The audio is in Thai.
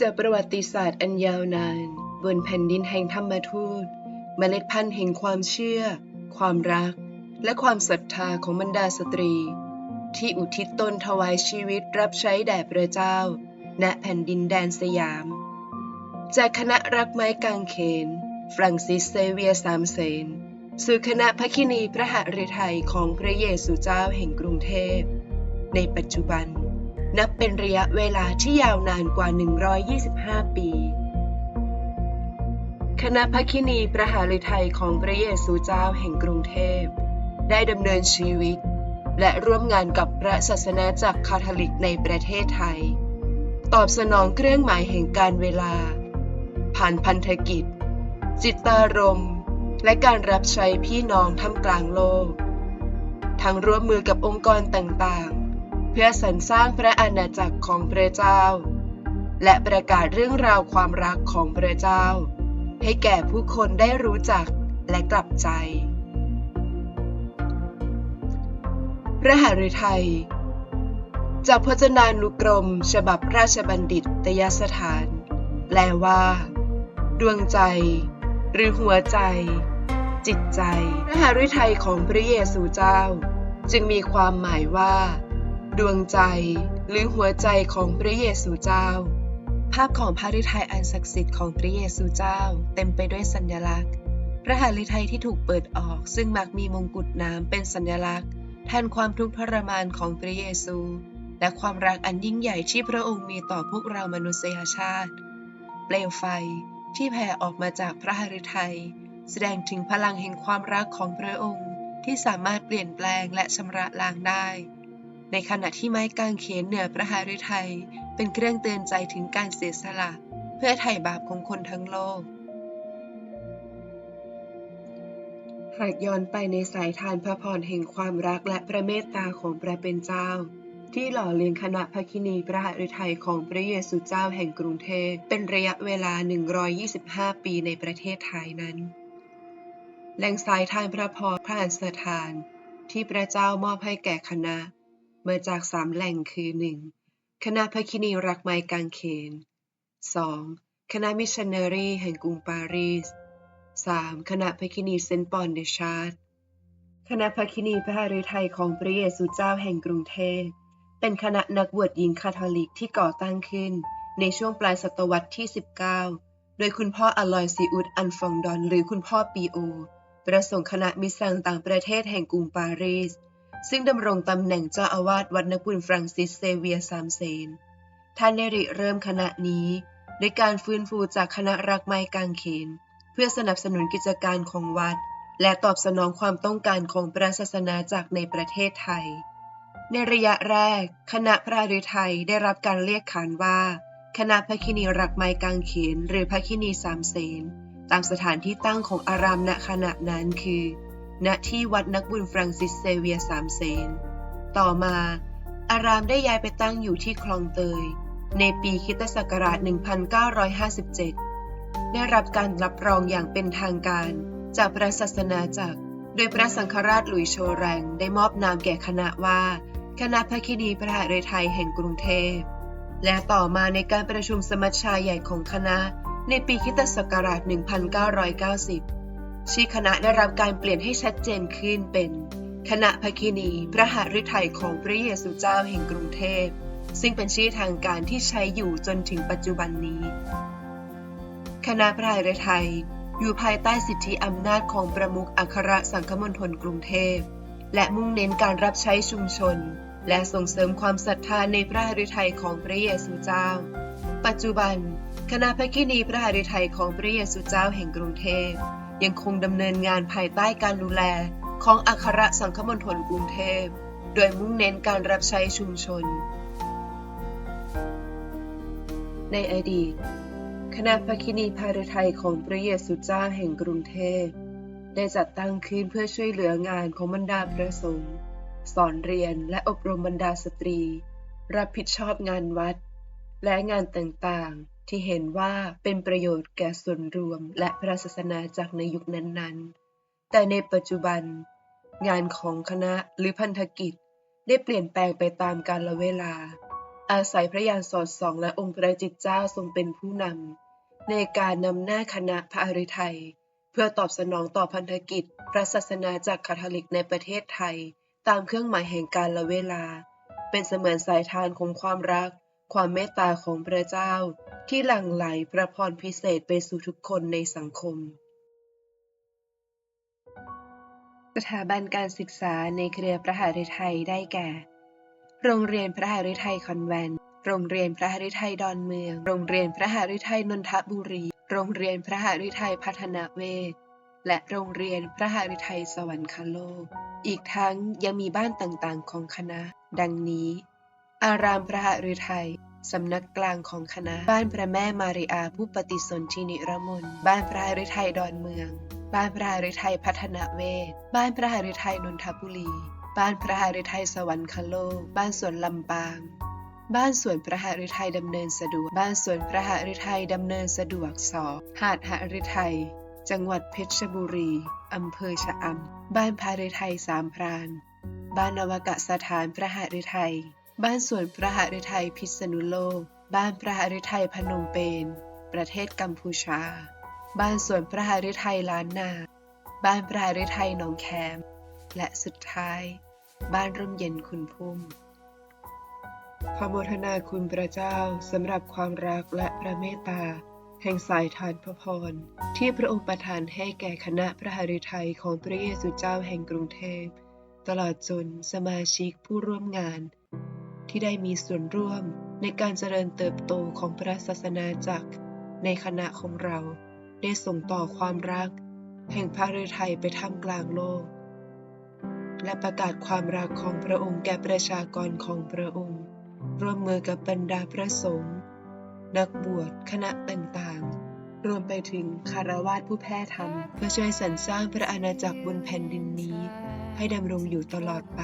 จากประวัติศาสตร์อันยาวนาน บนแผ่นดินแห่งธรรมทูตเมล็ดพันธุ์แห่งความเชื่อ ความรัก และความศรัทธาของบรรดาสตรี ที่อุทิศตนถวายชีวิตรับใช้แด่พระเจ้า ณแผ่นดินแดนสยาม จากคณะรักไม้กางเขนฟรังซิสเซเวียสามเสนสู่คณะพระคินีพระหฤทัยของพระเยซูเจ้าแห่งกรุงเทพ ในปัจจุบัน นับเป็นระยะเวลาที่ยาวนานกว่า 125 ปี คณะพระคินีพระหฤทัยของพระเยซูเจ้าแห่งกรุงเทพ ได้ดำเนินชีวิต และร่วมงานกับพระศาสนาจักรคาทอลิกในประเทศไทย ตอบสนองเครื่องหมายแห่งการเวลา ผ่านพันธกิจ จิตตารมณ์และการรับใช้พี่น้องท่ามกลางโลก ทั้งร่วมมือกับองค์กรต่าง พื่อสรรสร้างพระอาณาจักรของพระเจ้า และประกาศเรื่องราวความรักของพระเจ้า ให้แก่ผู้คนได้รู้จักและกลับใจ พระหฤทัย จากพจนานุกรม ฉบับราชบัณฑิตยสถาน แปลว่า ดวงใจ หรือหัวใจ จิตใจ พระหฤทัยของพระเยซูเจ้า จึงมีความหมายว่า ดวงใจหรือหัวใจของพระเยซูเจ้า ภาพของพระฤทัยอันศักดิ์สิทธิ์ของพระเยซูเจ้า เต็มไปด้วยสัญลักษณ์ พระหฤทัยที่ถูกเปิดออก ซึ่งมักมีมงกุฎน้ำเป็นสัญลักษณ์แทนความทุกข์ทรมานของพระเยซู และความรักอันยิ่งใหญ่ที่พระองค์มีต่อพวกเรามนุษยชาติ เปลวไฟที่แผ่ออกมาจากพระหฤทัยแสดงถึงพลังแห่งความรักของพระองค์ที่สามารถเปลี่ยนแปลงและชำระล้างได้ ในขณะที่ไม้กางเขนเหนือพระหฤทัยเป็นเครื่องเตือนใจถึงการเสียสละ เพื่อไถ่บาปของคนทั้งโลก หากย้อนไปในสายทานพระพรแห่งความรักและพระเมตตาของพระเป็นเจ้า ที่หล่อเลี้ยงคณะพระคินีพระหฤทัยของพระเยซูเจ้าแห่งกรุงเทพเป็นระยะเวลา 125 ปีในประเทศไทยนั้น แหล่งสายทานพระพรพระอันสถาน ที่พระเจ้ามอบให้แก่คณะ มาจากสามแหล่งคือ 1. คณะพคินีรักไม้กางเขน 2. คณะมิชชันนารีแห่งกรุงปารีส 3. คณะพคินีเซนต์ปอนเดชาร์ดคณะพคินีพระหฤทัยของพระเยซูเจ้าแห่งกรุงเทพ เป็นคณะนักบวชหญิงคาทอลิกที่ก่อตั้งขึ้น ในช่วงปลายศตวรรษที่ 19 โดยคุณพ่ออลอยซิอุสอันฟองดอนหรือคุณพ่อปีโอ ประสงค์คณะมิสซังต่างประเทศแห่งกรุงปารีส ซึ่งดำรงตำแหน่งเจ้าอาวาสวัดนบุญฟรังซิสเซเวียสามเซน ท่านได้ริเริ่มคณะนี้โดยการฟื้นฟูจากคณะรักไม้กางเขน เพื่อสนับสนุนกิจการของวัด และตอบสนองความต้องการของพระศาสนาจากในประเทศไทย ในระยะแรก คณะพระฤทัยได้รับการเรียกขานว่า คณะพระคินีรักไม้กางเขน หรือพระคินีสามเสนตามสถานที่ตั้งของอารามณขณะนั้นคือ ณที่วัดนักบุญฟรังซิสเซเวียสามเสนต่อมา อารามได้ย้ายไปตั้งอยู่ที่คลองเตย ในปีคิตศักราช 1957 ได้รับการรับรองอย่างเป็นทางการจากพระศาสนาจักร โดยพระสังฆราชหลุยโชแรงได้มอบนามแก่คณะว่า คณะพระคินีพระหฤทัยแห่งกรุงเทพ และต่อมาในการประชุมสมัชชาใหญ่ของคณะ ในปีคิตศักราช 1990 ชื่อคณะได้รับการเปลี่ยนให้ชัดเจนขึ้นเป็น คณะพคินี พระหฤทัยของพระเยซูเจ้าแห่งกรุงเทพ ซึ่งเป็นชื่อทางการที่ใช้อยู่จนถึงปัจจุบันนี้ คณะพระหฤทัยอยู่ภายใต้สิทธิอำนาจของประมุขอัครสังฆมณฑลกรุงเทพ และมุ่งเน้นการรับใช้ชุมชน และส่งเสริมความศรัทธาในพระหฤทัยของพระเยซูเจ้า ปัจจุบัน คณะพระคินีพระหฤทัยของพระเยซูเจ้าแห่งกรุงเทพ ยังคงดำเนินงานภายใต้การดูแลของอัครสังฆมณฑลกรุงเทพ โดยมุ่งเน้นการรับใช้ชุมชน ในอดีต คณะพระคินีพาฤทัยของพระเยซูเจ้าแห่งกรุงเทพ ได้จัดตั้งขึ้นเพื่อช่วยเหลืองานของบรรดาพระสงฆ์สอนเรียนและอบรมบรรดาสตรี รับผิดชอบงานวัด และงานต่างๆ ที่เห็นว่าเป็นประโยชน์แก่ส่วนรวมและพระศาสนาจากในยุคนั้นๆ แต่ในปัจจุบัน งานของคณะหรือพันธกิจได้เปลี่ยนแปลงไปตามกาลเวลา อาศัยพระญาณสอดส่องและองค์พระจิตเจ้าทรงเป็นผู้นำในการนำหน้าคณะพระอริไทย เพื่อตอบสนองต่อพันธกิจ พระศาสนาจากคาทอลิกในประเทศไทย ตามเครื่องหมายแห่งการละเวลา เป็นเสมือนสายทานของความรัก ความเมตตาของพระเจ้าที่หลั่งไหลพระพรพิเศษไปสู่ทุกคนในสังคม สถาบันการศึกษาในเครือพระหฤทัยได้แก่ โรงเรียนพระหฤทัยคอนแวนต์โรงเรียนพระหฤทัยดอนเมือง โรงเรียนพระหฤทัยนนทบุรี โรงเรียนพระหฤทัยพัฒนาเวศและโรงเรียนพระหฤทัยสวรรคโลก อีกทั้งยังมีบ้านต่างๆของคณะ ดังนี้ อารามพระหฤทัยสำนักกลางของคณะ บ้านพระแม่มาริอาผู้ปฏิสนธินิรมนบ้านพระหฤทัยดอนเมือง บ้านพระหฤทัยพัฒนาเวศบ้านพระหฤทัยนนทบุรี บ้านพระหฤทัยสวรรคโลก บ้านสวนลำปาง บ้านสวนพระหฤทัยดำเนินสะดวก บ้านสวนพระหฤทัยดำเนินสะดวกสอหาดหฤทัยจังหวัดเพชรบุรี อำเภอชะอำ บ้านพระหฤทัยสามพราน บ้านนวกสถานพระหฤทัย บ้านสวนพระหฤทัยพิษณุโลก บ้านพระหฤทัยพนมเปญ ประเทศกัมพูชา บ้านสวนพระหฤทัยล้านนา บ้านพระหฤทัยหนองแคม และสุดท้าย บ้านร่มเย็นคุณพุ่ม ขอโมทนาคุณพระเจ้าสำหรับความรักและพระเมตตา แห่งสายทานพระพร ที่พระองค์ประทานให้แก่คณะพระหฤทัยของพระเยซูเจ้าแห่งกรุงเทพ ตลอดจนสมาชิกผู้ร่วมงาน ที่ได้มีส่วนร่วมในการเจริญเติบโตของพระศาสนาจักร ในคณะของเราได้ส่งต่อความรัก แห่งพระฤทัยไปท่ามกลางโลก และประกาศความรักของพระองค์แก่ประชากรของพระองค์ ร่วมมือกับบรรดาพระสงฆ์นักบวชคณะต่างๆ รวมไปถึงคารวาสผู้แพร่ธรรมเพื่อช่วยสรรสร้างพระอาณาจักรบนแผ่นดินนี้ ให้ดำรงอยู่ตลอดไป